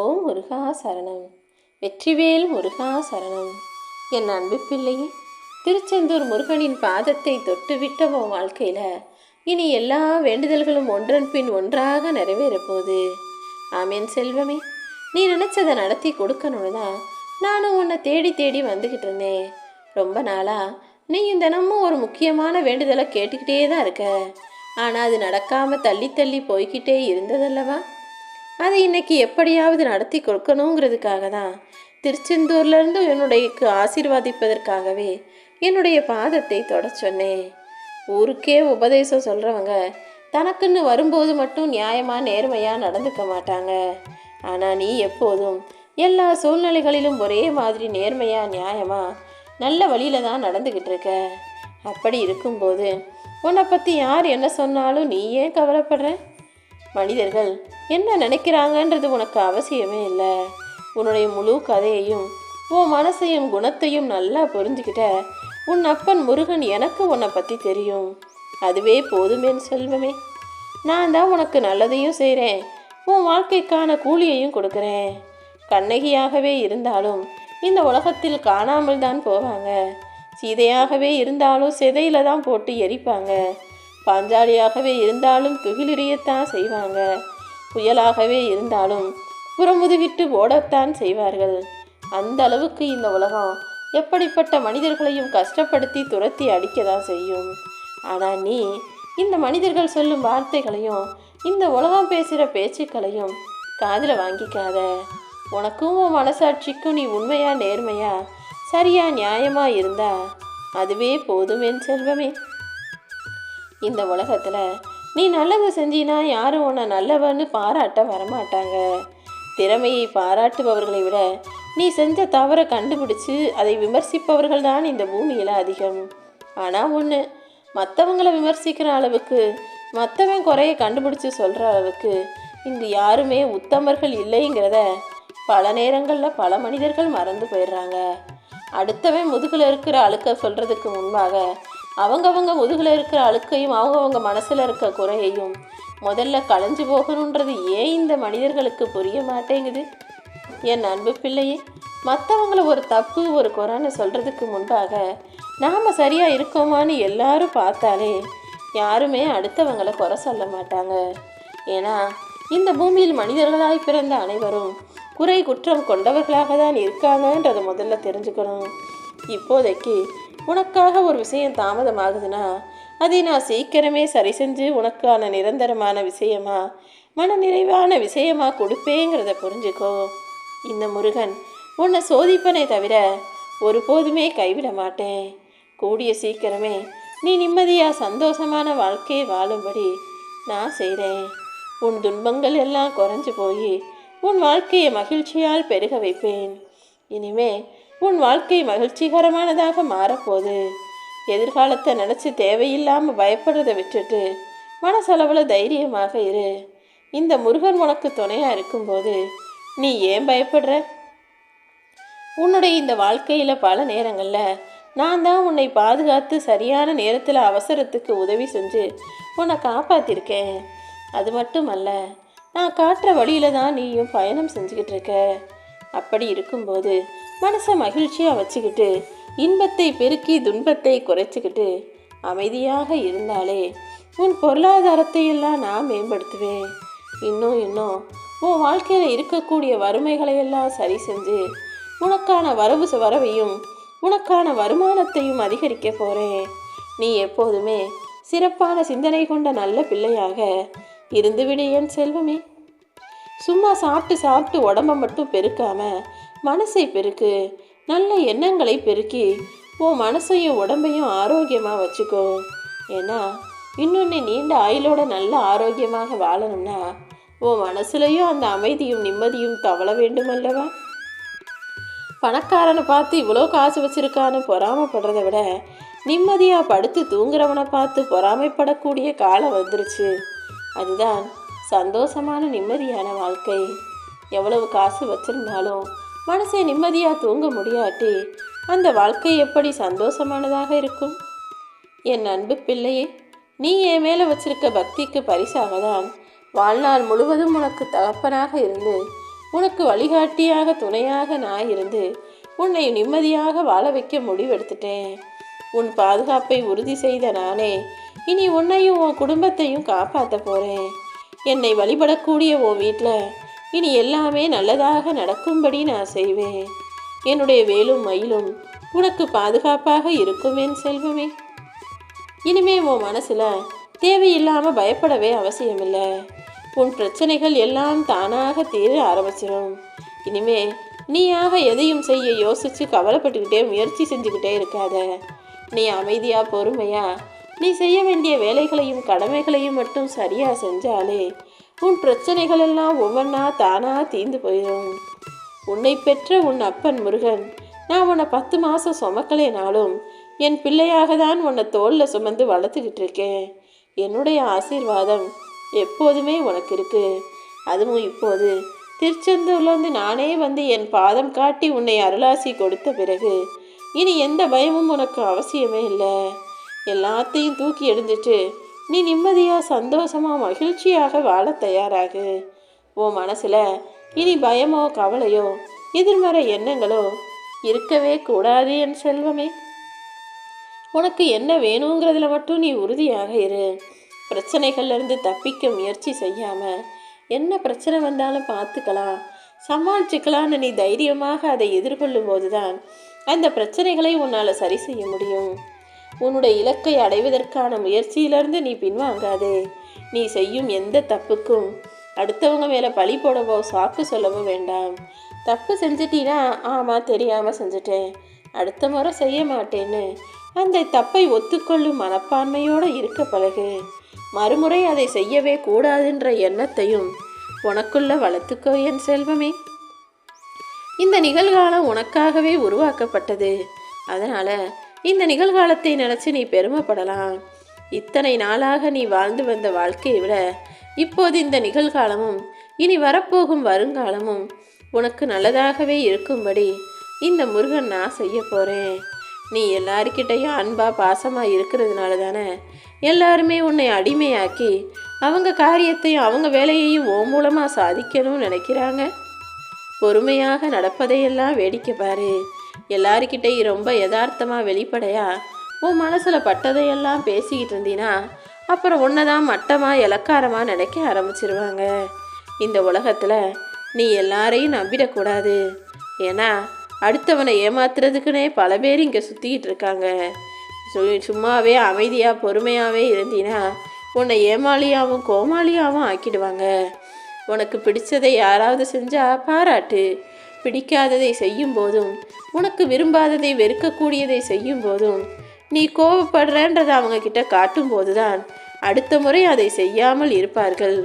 ஓம் முருகா சரணம். வெற்றிவேல் முருகா சரணம். என் அன்பு பிள்ளையே திருச்செந்தூர் முருகனின் பாதத்தை தொட்டுவிட்ட உன் வாழ்க்கையில் இனி எல்லா வேண்டுதல்களும் ஒன்றன் பின் ஒன்றாக நிறைவேறப்போகுது. ஆமேன் செல்வமே. நீ நினச்சதை நடத்தி கொடுக்கணும்னு தான் நானும் உன்னை தேடி தேடி வந்துக்கிட்டு இருந்தேன். ரொம்ப நாளாக நீயும் தினமும் ஒரு முக்கியமான வேண்டுதலை கேட்டுக்கிட்டே தான் இருக்க. ஆனால் அது நடக்காமல் தள்ளி தள்ளி போய்கிட்டே இருந்ததல்லவா? அதை இன்னைக்கு எப்படியாவது நடத்தி கொடுக்கணுங்கிறதுக்காக தான் திருச்செந்தூர்லேருந்து என்னுடைய ஆசீர்வாதிப்பதற்காகவே என்னுடைய பாதத்தை தொட சொன்னேன். ஊருக்கே உபதேசம் சொல்கிறவங்க தனக்குன்னு வரும்போது மட்டும் நியாயமாக நேர்மையாக நடந்துக்க மாட்டாங்க. ஆனால் நீ எப்போதும் எல்லா சூழ்நிலைகளிலும் ஒரே மாதிரி நேர்மையாக நியாயமாக நல்ல வழியில தான் நடந்துக்கிட்டு இருக்க. அப்படி இருக்கும்போது உன்னை பற்றி யார் என்ன சொன்னாலும் நீ ஏன் கவலைப்படுற? மனிதர்கள் என்ன நினைக்கிறாங்கன்றது உனக்கு அவசியமே இல்லை. உன்னுடைய முழு கதையையும் உன் மனசையும் குணத்தையும் நல்லா புரிஞ்சுக்கிட்ட உன் அப்பன் முருகன் எனக்கு உன்னை பற்றி தெரியும். அதுவே போதுமேன்னு செல்வமே. நான் தான் உனக்கு நல்லதையும் செய்கிறேன் உன் வாழ்க்கைக்கான கூலியையும் கொடுக்குறேன். கண்ணகியாகவே இருந்தாலும் இந்த உலகத்தில் காணாமல் தான் போவாங்க. சீதையாகவே இருந்தாலும் சிதையில தான் போட்டு எரிப்பாங்க. பாஞ்சாலியாகவே இருந்தாலும் துகிலெறியத்தான் செய்வாங்க. புயலாகவே இருந்தாலும் புறமுதுகிட்டு ஓடத்தான் செய்வார்கள். அந்த அளவுக்கு இந்த உலகம் எப்படிப்பட்ட மனிதர்களையும் கஷ்டப்படுத்தி துரத்தி அடிக்க தான் செய்யும். ஆனால் நீ இந்த மனிதர்கள் சொல்லும் வார்த்தைகளையும் இந்த உலகம் பேசுகிற பேச்சுக்களையும் காதில் வாங்கிக்காத. உனக்கும் உன் மனசாட்சிக்கும் நீ உண்மையா நேர்மையா சரியா நியாயமா இருந்தா அதுவே போதுமேன் செல்வமே. இந்த உலகத்தில் நீ நல்லது செஞ்சினா யாரும் உன்னை நல்லவன்னு பாராட்ட வரமாட்டாங்க. திறமையை பாராட்டுபவர்களை விட நீ செஞ்ச தவறை கண்டுபிடிச்சு அதை விமர்சிப்பவர்கள் தான் இந்த பூமியில் அதிகம். ஆனால் ஒன்று மற்றவங்களை விமர்சிக்கிற அளவுக்கு மற்றவன் குறைய கண்டுபிடிச்சு சொல்கிற அளவுக்கு இங்கு யாருமே உத்தமர்கள் இல்லைங்கிறத பல நேரங்களில் பல மனிதர்கள் மறந்து போயிடுறாங்க. அடுத்தவன் முதுகில் இருக்கிற அழுக்க சொல்கிறதுக்கு முன்பாக அவங்கவங்க முதுகில் இருக்கிற அழுக்கையும் அவங்கவங்க மனசில் இருக்க குறையையும் முதல்ல களைஞ்சு போகணுன்றது ஏன் இந்த மனிதர்களுக்கு புரிய மாட்டேங்குது? என் அன்பு பிள்ளையே மற்றவங்கள ஒரு தப்பு ஒரு குறைன்னு சொல்கிறதுக்கு முன்பாக நாம் சரியாக இருக்கோமான்னு எல்லாரும் பார்த்தாலே யாருமே அடுத்தவங்களை குறை சொல்ல மாட்டாங்க. ஏன்னா இந்த பூமியில் மனிதர்களாய் பிறந்த அனைவரும் குறை குற்றம் கொண்டவர்களாக தான் இருக்காங்கன்றதை முதல்ல தெரிஞ்சுக்கணும். இப்போதைக்கு உனக்காக ஒரு விஷயம் தாமதமாகுதுன்னா அதை நான் சீக்கிரமே சரி செஞ்சு உனக்கான நிரந்தரமான விஷயமா மன நிறைவான விஷயமா கொடுப்பேங்கிறத புரிஞ்சுக்கோ. இந்த முருகன் உன்னை சோதிப்பனை தவிர ஒருபோதுமே கைவிட மாட்டேன். கூடிய சீக்கிரமே நீ நிம்மதியாக சந்தோஷமான வாழ்க்கையை வாழும்படி நான் செய்கிறேன் உன் துன்பங்கள் எல்லாம் குறைஞ்சு போய் உன் வாழ்க்கையை மகிழ்ச்சியால் பெருக வைப்பேன். இனிமே உன் வாழ்க்கை மகிழ்ச்சிகரமானதாக மாறப்போகுது. எதிர்காலத்தை நினச்சி தேவையில்லாமல் பயப்படுறதை விட்டுட்டு மனசளவில் தைரியமாக இரு. இந்த முருகன் உனக்கு துணையாக இருக்கும்போது நீ ஏன் பயப்படுற? உன்னுடைய இந்த வாழ்க்கையில் பல நேரங்களில் நான் தான் உன்னை பாதுகாத்து சரியான நேரத்தில் அவசரத்துக்கு உதவி செஞ்சு உன்னை காப்பாற்றிருக்கேன் அது மட்டுமல்ல நான் காட்டுற வழியில் தான் நீயும் பயணம் செஞ்சுக்கிட்டு இருக்க. அப்படி இருக்கும்போது மனசை மகிழ்ச்சியாக வச்சுக்கிட்டு இன்பத்தை பெருக்கி துன்பத்தை குறைச்சிக்கிட்டு அமைதியாக இருந்தாலே உன் பொருளாதாரத்தை எல்லாம் நான் மேம்படுத்துவேன். இன்னும் இன்னும் உன் வாழ்க்கையில் இருக்கக்கூடிய வறுமைகளை எல்லாம் சரி செஞ்சு உனக்கான வரவு வரவையும் உனக்கான வருமானத்தையும் அதிகரிக்க போகிறேன் நீ எப்போதுமே சிறப்பான சிந்தனை கொண்ட நல்ல பிள்ளையாக இருந்துவிடு என் செல்வமே. சும்மா சாப்பிட்டு சாப்பிட்டு உடம்ப மட்டும் பெருக்காமல் மனசை பெருக்கு. நல்ல எண்ணங்களை பெருக்கி உன் மனசையும் உடம்பையும் ஆரோக்கியமாக வச்சுக்கோ. ஏன்னா இன்னொன்று நீண்ட ஆயுளோட நல்ல ஆரோக்கியமாக வாழணும்னா உன் மனசுலையும் அந்த அமைதியும் நிம்மதியும் தவள வேண்டும் அல்லவா பணக்காரனை பார்த்து இவ்வளோ காசு வச்சிருக்கான்னு பொறாமப்படுறத விட நிம்மதியாக படுத்து தூங்குறவனை பார்த்து பொறாமைப்படக்கூடிய காலம் வந்துருச்சு. அதுதான் சந்தோஷமான நிம்மதியான வாழ்க்கை. எவ்வளவு காசு வச்சிருந்தாலும் மனசை நிம்மதியாக தூங்க முடியாட்டி அந்த வாழ்க்கை எப்படி சந்தோஷமானதாக இருக்கும்? என் அன்பு பிள்ளையே நீ என் மேலே வச்சிருக்க பக்திக்கு பரிசாக தான் வாழ்நாள் முழுவதும் உனக்கு தகப்பனாக இருந்து உனக்கு வழிகாட்டியாக துணையாக நான் இருந்து உன்னை நிம்மதியாக வாழ வைக்க முடிவெடுத்துட்டேன். உன் பாதுகாப்பை உறுதி செய்த நானே இனி உன்னையும் உன் குடும்பத்தையும் காப்பாற்ற போகிறேன் என்னை வழிபடக்கூடிய உன் வீட்டில் இனி எல்லாமே நல்லதாக நடக்கும்படி நான் செய்வேன். என்னுடைய வேலும் மயிலும் உனக்கு பாதுகாப்பாக இருக்கும் என் செல்வமே. இனிமே உன் மனசில் தேவையில்லாமல் பயப்படவே அவசியமில்லை. உன் பிரச்சனைகள் எல்லாம் தானாக தீர ஆரம்பிச்சிடும் இனிமே நீயாக எதையும் செய்ய யோசித்து கவலைப்பட்டுக்கிட்டே முயற்சி செஞ்சுக்கிட்டே இருக்காத. நீ அமைதியாக பொறுமையா நீ செய்ய வேண்டிய வேலைகளையும் கடமைகளையும் மட்டும் சரியாக செஞ்சாலே உன் பிரச்சனைகள் எல்லாம் ஒவ்வொன்றா தானாக தீர்ந்து போயிடும் உன்னை பெற்ற உன் அப்பன் முருகன் நான் உன்னை பத்து மாதம் சுமக்கலைனாலும் என் பிள்ளையாக தான் உன்னை தோளில் சுமந்து வளர்த்துக்கிட்டு இருக்கேன் என்னுடைய ஆசீர்வாதம் எப்போதுமே உனக்கு இருக்கு. அதுவும் இப்போது திருச்செந்தூர்லேருந்து நானே வந்து என் பாதம் காட்டி உன்னை அருளாசி கொடுத்த பிறகு இனி எந்த பயமும் உனக்கு அவசியமே இல்லை. எல்லாத்தையும் தூக்கி எறிஞ்சிட்டு நீ நிம்மதியாக சந்தோஷமாக மகிழ்ச்சியாக வாழ தயாராகு. உன் மனசில் இனி பயமோ கவலையோ எதிர்மறை எண்ணங்களோ இருக்கவே கூடாது என் செல்வமே. உனக்கு என்ன வேணுங்கிறதுல மட்டும் நீ உறுதியாக இரு. பிரச்சனைகள்லேருந்து தப்பிக்க முயற்சி செய்யாமல் என்ன பிரச்சனை வந்தாலும் பார்த்துக்கலாம். சமாளிச்சுக்கலான்னு நீ தைரியமாக அதை எதிர்கொள்ளும் போதுதான் அந்த பிரச்சனைகளை உன்னால் சரி செய்ய முடியும். உன்னுடைய இலக்கை அடைவதற்கான முயற்சியிலிருந்து நீ பின்வாங்காதே. நீ செய்யும் எந்த தப்புக்கும் அடுத்தவங்க மேலே பழி போடவோ சாக்கு சொல்லவோ வேண்டாம். தப்பு செஞ்சிட்டீனா ஆமாம் தெரியாமல் செஞ்சுட்டேன். அடுத்த முறை செய்ய மாட்டேன்னு அந்த தப்பை ஒத்துக்கொள்ளும் மனப்பான்மையோடு இருக்க பழகு. மறுமுறை அதை செய்யவே கூடாதுன்ற எண்ணத்தையும் உனக்குள்ள வளர்த்துக்கோ என் செல்வமே. இந்த நிகழ்காலம் உனக்காகவே உருவாக்கப்பட்டது. அதனால் இந்த நிகழ்காலத்தை நினச்சி நீ பெருமைப்படலாம். இத்தனை நாளாக நீ வாழ்ந்து வந்த வாழ்க்கையை விட இப்போது இந்த நிகழ்காலமும் இனி வரப்போகும் வருங்காலமும் உனக்கு நல்லதாகவே இருக்கும்படி இந்த முருகன் நான் செய்ய போகிறேன் நீ எல்லாருக்கிட்டையும் அன்பா பாசமாக இருக்கிறதுனால தானே எல்லாருமே உன்னை அடிமையாக்கி அவங்க காரியத்தையும் அவங்க வேலையையும் ஓ மூலமாக சாதிக்கணும்னு நினைக்கிறாங்க. பொறுமையாக நடப்பதையெல்லாம் வேடிக்கை பாரு. எல்லாருக்கிட்டையும் ரொம்ப யதார்த்தமாக வெளிப்படையா? உன் மனசில் பட்டதையெல்லாம் பேசிக்கிட்டு இருந்தீனா அப்புறம் உன்னை தான் மட்டமாக இலக்காரமாக நினைக்க ஆரம்பிச்சிருவாங்க. இந்த உலகத்தில் நீ எல்லாரையும் நம்பிடக்கூடாது. ஏன்னா அடுத்தவனை ஏமாத்துறதுக்குன்னே பல பேர் இங்கே சுற்றிக்கிட்டு இருக்காங்க. சு- சும்மாவே அமைதியாக பொறுமையாகவே இருந்தீனா உன்னை ஏமாளியாகவும் கோமாளியாகவும் ஆக்கிடுவாங்க. உனக்கு பிடிச்சதை யாராவது செஞ்சால் பாராட்டு. பிடிக்காததை செய்யும் போதும் உனக்கு விரும்பாததை வெறுக்கக்கூடியதை செய்யும் போதும் நீ கோபப்படுறன்றதை அவங்க கிட்ட காட்டும் போதுதான் அடுத்த முறை அதை செய்யாமல் இருப்பார்கள்.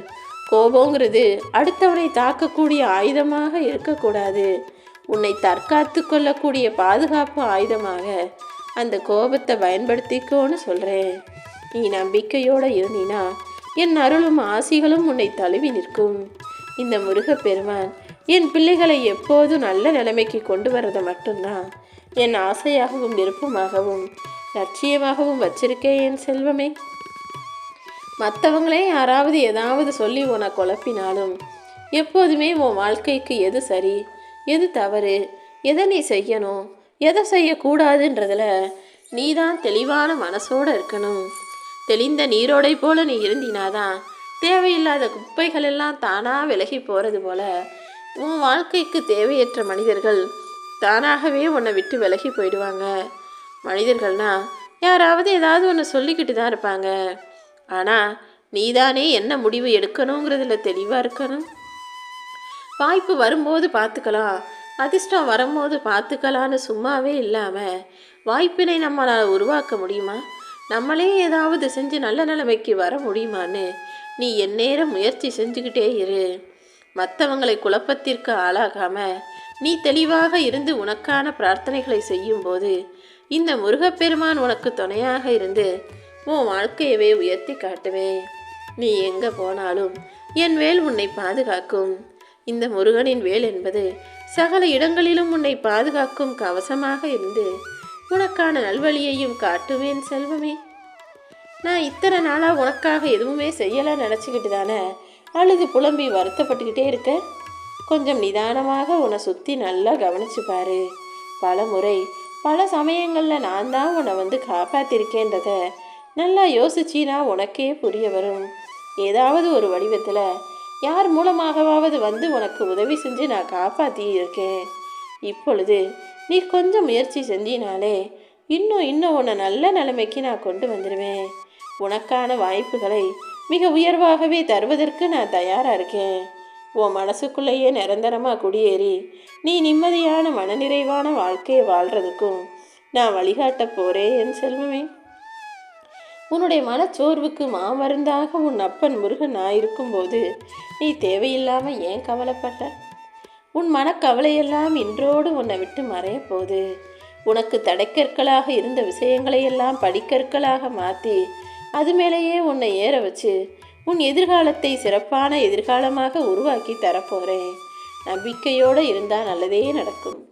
கோபங்கிறது அடுத்தவனை தாக்கக்கூடிய ஆயுதமாக இருக்கக்கூடாது. உன்னை தற்காத்து கொள்ளக்கூடிய பாதுகாப்பு ஆயுதமாக அந்த கோபத்தை பயன்படுத்திக்கோன்னு சொல்கிறேன் நீ நம்பிக்கையோடு இருந்தீனா என் அருளும் ஆசிகளும் உன்னை தழுவி நிற்கும். இந்த முருகப்பெருமான் என் பிள்ளைகளை எப்போதும் நல்ல நிலைமைக்கு கொண்டு வர்றதை மட்டும்தான். என் ஆசையாகவும் விருப்பமாகவும் லட்சியமாகவும் வச்சிருக்கேன் என் செல்வமே. மற்றவங்களே யாராவது ஏதாவது சொல்லி உன்னை குழப்பினாலும் எப்போதுமே உன் வாழ்க்கைக்கு எது சரி எது தவறு எதை நீ செய்யணும் எதை செய்யக்கூடாதுன்றதுல நீ தான் தெளிவான மனசோட இருக்கணும். தெளிந்த நீரோடை போல நீ இருந்தினாதான் தேவையில்லாத குப்பைகள் எல்லாம் தானாக விலகி போகிறது போல உன் வாழ்க்கைக்கு தேவையற்ற மனிதர்கள் தானாகவே உன்னை விட்டு விலகி போயிடுவாங்க. மனிதர்கள்னா யாராவது ஏதாவது ஒன்று சொல்லிக்கிட்டு தான் இருப்பாங்க. ஆனால் நீதானே என்ன முடிவு எடுக்கணுங்கிறதுல தெளிவாக இருக்கணும். வாய்ப்பு வரும்போது பார்த்துக்கலாம். அதிர்ஷ்டம் வரும்போது பார்த்துக்கலான்னு சும்மாவே இல்லாமல் வாய்ப்பினை நம்மளால் உருவாக்க முடியுமா? நம்மளே ஏதாவது செஞ்சு நல்ல நிலைமைக்கு வர முடியுமான்னு நீ எந்நேரம் முயற்சி செஞ்சுக்கிட்டே இரு. மற்றவங்களை குழப்பத்திற்கு ஆளாகாம நீ தெளிவாக இருந்து உனக்கான பிரார்த்தனைகளை செய்யும்போது இந்த முருகப்பெருமான் உனக்கு துணையாக இருந்து உன் வாழ்க்கையவே உயர்த்தி காட்டுவேன். நீ எங்கே போனாலும் என் வேல் உன்னை பாதுகாக்கும். இந்த முருகனின் வேல் என்பது சகல இடங்களிலும் உன்னை பாதுகாக்கும் கவசமாக இருந்து உனக்கான நல்வழியையும் காட்டுவேன் செல்வமே. நான் இத்தனை நாளாக உனக்காக எதுவுமே செய்யலை நினச்சிக்கிட்டு தானே அழுது புலம்பி வருத்தப்பட்டுக்கிட்டே இருக்க. கொஞ்சம் நிதானமாக உன்னை சுற்றி நல்லா கவனிச்சு பாரு. பல முறை பல சமயங்களில் நான் தான் உன்னை வந்து காப்பாற்றிருக்கேன்றத நல்லா யோசிச்சினா உனக்கே புரிய வரும். ஏதாவது ஒரு வடிவத்தில் யார் மூலமாகவாவது வந்து உனக்கு உதவி செஞ்சு நான் காப்பாற்றி இருக்கேன். இப்பொழுது நீ கொஞ்சம் முயற்சி செஞ்சினாலே இன்னும் இன்னும் உன்னை நல்ல நிலைமைக்கு நான் கொண்டு வந்துடுவேன் உனக்கான வாய்ப்புகளை மிக உயர்வாகவே தருவதற்கு நான் தயாராக இருக்கேன். உன் மனசுக்குள்ளேயே நிரந்தரமாக குடியேறி நீ நிம்மதியான மனநிறைவான வாழ்க்கையை வாழ்கிறதுக்கும் நான் வழிகாட்ட போகிறேன் என் செல்வமே. உன்னுடைய மனச்சோர்வுக்கு மாமருந்தாக உன் அப்பன் முருகன் நான் இருக்கும்போது நீ தேவையில்லாமல் ஏன் கவலைப்பட்ட? உன் மனக்கவலையெல்லாம் இன்றோடு உன்னை விட்டு மறைய போகுது உனக்கு தடைக்கற்களாக இருந்த விஷயங்களையெல்லாம் படிக்கற்களாக மாற்றி அது மேலேயே உன்னை ஏற வச்சு உன் எதிர்காலத்தை சிறப்பான எதிர்காலமாக உருவாக்கி தரப்போகிறேன் நம்பிக்கையோடு இருந்தால் நல்லதே நடக்கும்.